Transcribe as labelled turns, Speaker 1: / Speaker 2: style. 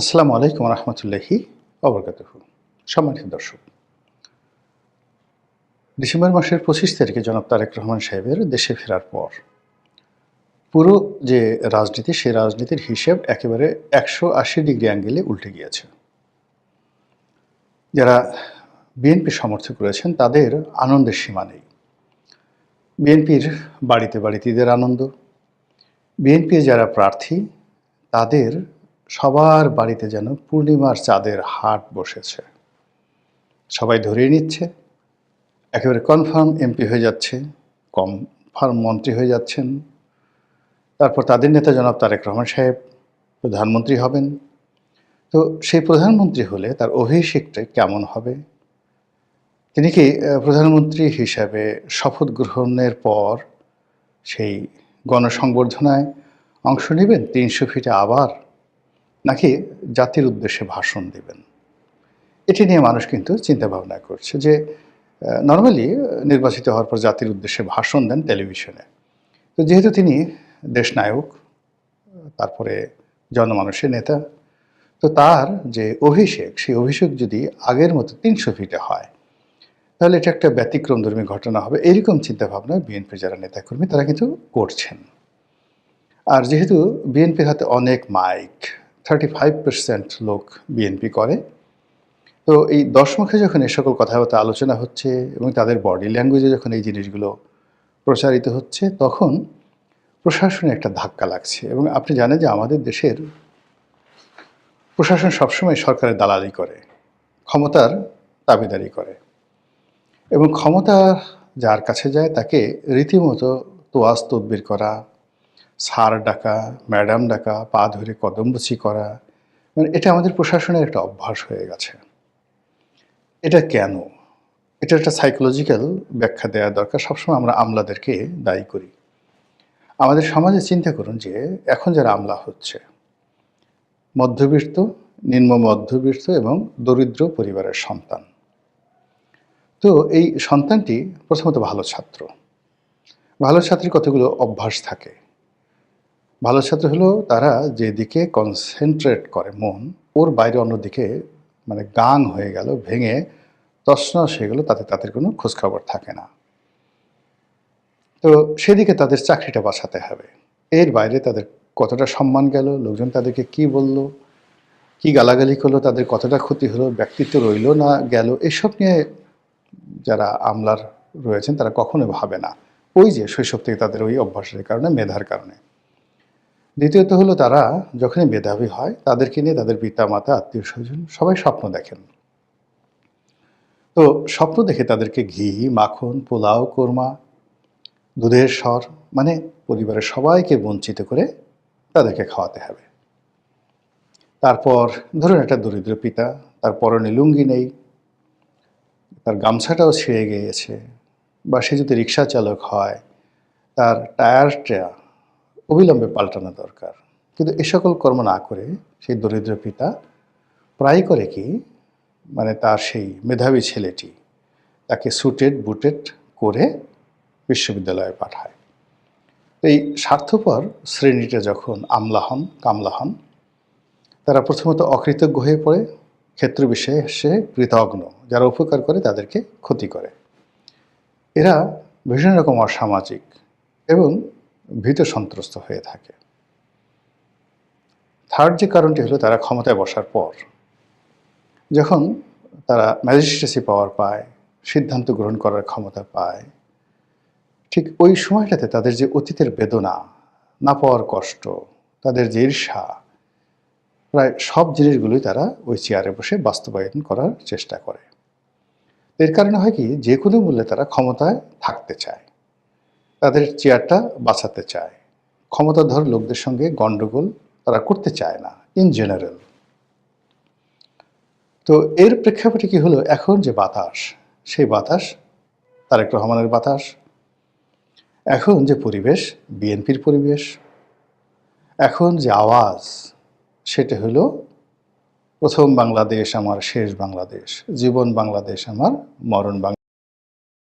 Speaker 1: আসসালামু আলাইকুম রহমতুল্লাহি অবরকাত সম্মানিত দর্শক, ডিসেম্বর মাসের পঁচিশ তারিখে জনাব তারেক রহমান সাহেবের দেশে ফেরার পর পুরো যে রাজনীতি, সেই রাজনীতির হিসেব একেবারে একশো আশি ডিগ্রি অ্যাঙ্গেলে উল্টে গিয়েছে। যারা বিএনপি সমর্থক রয়েছেন, তাদের আনন্দের সীমা নেই। বিএনপির বাড়িতে বাড়িতে ঈদের আনন্দ, বিএনপির যারা প্রার্থী, তাদের সবার বাড়িতে যেন পূর্ণিমার চাঁদের হাট বসেছে। সবাই ধরিয়ে নিচ্ছে, একেবারে কনফার্ম এমপি হয়ে যাচ্ছে কনফার্ম মন্ত্রী হয়ে যাচ্ছেন। তারপর তাদের নেতা জনাব তারেক রহমান সাহেব প্রধানমন্ত্রী হবেন। তো সেই প্রধানমন্ত্রী হলে তার অভিষেকটা কেমন হবে? তিনি কি প্রধানমন্ত্রী হিসাবে শপথ গ্রহণের পর সেই গণসংবর্ধনায় অংশ নেবেন তিনশো ফিটে আবার? নাকি জাতির উদ্দেশ্যে ভাষণ দেবেন? এটি নিয়ে মানুষ কিন্তু চিন্তা ভাবনা করছে যে নর্মালি নির্বাচিত হওয়ার পর জাতির উদ্দেশ্যে ভাষণ দেন টেলিভিশনে। তো যেহেতু তিনি দেশনায়ক, তারপরে জনমানুষের নেতা, তো তার যে অভিষেক, সেই অভিষেক যদি আগের মতো তিনশো ফিটে হয়, তাহলে এটা একটা ব্যতিক্রমধর্মী ঘটনা হবে। এরকম চিন্তাভাবনা বিএনপি যারা নেতাকর্মী, তারা কিন্তু করছেন। আর যেহেতু বিএনপির হাতে অনেক মাইক থার্টি ফাইভ পার্সেন্ট লোক বিএনপি করে। তো এই দশমুখে যখন এই সকল কথাবার্তা আলোচনা হচ্ছে এবং তাদের বডি ল্যাঙ্গুয়েজে যখন এই জিনিসগুলো প্রচারিত হচ্ছে, তখন প্রশাসনে একটা ধাক্কা লাগছে এবং আপনি জানেন যে আমাদের দেশের প্রশাসন সবসময় সরকারের দালালি করে, ক্ষমতার দাবিদারি করে এবং ক্ষমতা যার কাছে যায় তাকে রীতিমতো তোয়াজ তদবির করা স্যার ডাকা, ম্যাডাম ডাকা, পা ধরে কদমবুচি করা মানে এটা আমাদের প্রশাসনের একটা অভ্যাস হয়ে গেছে। এটা কেন? এটা একটা সাইকোলজিক্যাল ব্যাখ্যা দেওয়া দরকার, সবসময় আমরা আমলাদেরকে দায়ী করি। আমাদের সমাজে চিন্তা করুন যে, এখন যারা আমলা হচ্ছে, মধ্যবিত্ত, নিম্ন মধ্যবিত্ত এবং দরিদ্র পরিবারের সন্তান। তো এই সন্তানটি প্রথমত ভালো ছাত্র। ভালো ছাত্রের কতগুলো অভ্যাস থাকে? ভালো ছাত্র হলো তারা যেদিকে কনসেন্ট্রেট করে মন, ওর বাইরে অন্যদিকে মানে গান হয়ে গেল, ভেঙে তছনছ হয়ে গেল, তাতে তাদের কোনো খোঁজখবর থাকে না। তো সেদিকে তাদের চাকরিটা বাঁচাতে হবে। এর বাইরে তাদের কতটা সম্মান গেল, লোকজন তাদেরকে কি বলল, কি গালাগালি করল, তাদের কতটা ক্ষতি হলো, ব্যক্তিত্ব রইল না গেল, এসব নিয়ে যারা আমলার রয়েছেন তারা কখনো ভাবে না। ওই যে শৈশব থেকে তাদের ওই অভ্যাসের কারণে, মেধার কারণে। দ্বিতীয়ত হলো তারা যখনই মেধাবী হয়, তাদেরকে নিয়ে তাদের পিতা মাতা আত্মীয় স্বজন সবাই স্বপ্ন দেখেন। তো স্বপ্ন দেখে তাদেরকে ঘি, মাখন, পোলাও, কোরমা, দুধের স্বর মানে পরিবারের সবাইকে বঞ্চিত করে তাদেরকে খাওয়াতে হবে। তারপর ধরুন একটা দরিদ্র পিতা, তার পরনে লুঙ্গি নেই, তার গামছাটাও ছিঁড়ে গিয়েছে, বা সে যদি রিক্সা চালক হয়, তার টায়ারটা অবিলম্বে পাল্টানো দরকার। কিন্তু এ সকল কর্ম না করে সেই দরিদ্র পিতা প্রায় করে কি মানে তার সেই মেধাবী ছেলেটি তাকে সুটেড বুটেড করে বিশ্ববিদ্যালয়ে পাঠায়। এই স্বার্থপর শ্রেণীটা যখন আমলা হন, কামলা হন, তারা প্রথমত অকৃতজ্ঞ হয়ে পড়ে, ক্ষেত্র বিষয়ে সে কৃতজ্ঞ যারা উপকার করে তাদেরকে ক্ষতি করে। এরা ভীষণ রকম অসামাজিক এবং ভীত সন্ত্রস্ত হয়ে থাকে। থার্ড যে কারণটি হলো তারা ক্ষমতায় বসার পর, যখন তারা ম্যাজিস্ট্রেসি পাওয়ার পায়, সিদ্ধান্ত গ্রহণ করার ক্ষমতা পায়, ঠিক ওই সময়টাতে তাদের যে অতীতের বেদনা, না পাওয়ার কষ্ট, তাদের যে ঈর্ষা, প্রায় সব জিনিসগুলোই তারা ওই চেয়ারে বসে বাস্তবায়ন করার চেষ্টা করে। এর কারণে হয় কি, যে কোনো মূল্যে তারা ক্ষমতায় থাকতে চায়। তাদের চেয়ারটা বাঁচাতে চায়। ক্ষমতাধর লোকদের সঙ্গে গণ্ডগোল তারা করতে চায় না ইন জেনারেল তো এর প্রেক্ষাপটে কি হলো? এখন যে বাতাস, সেই বাতাস, তারেক রহমানের বাতাস, এখন যে পরিবেশ, বিএনপির পরিবেশ, এখন যে আওয়াজ, সেটা হলো, প্রথম বাংলাদেশ আমার, শেষ বাংলাদেশ, জীবন বাংলাদেশ আমার, মরণ বাংলা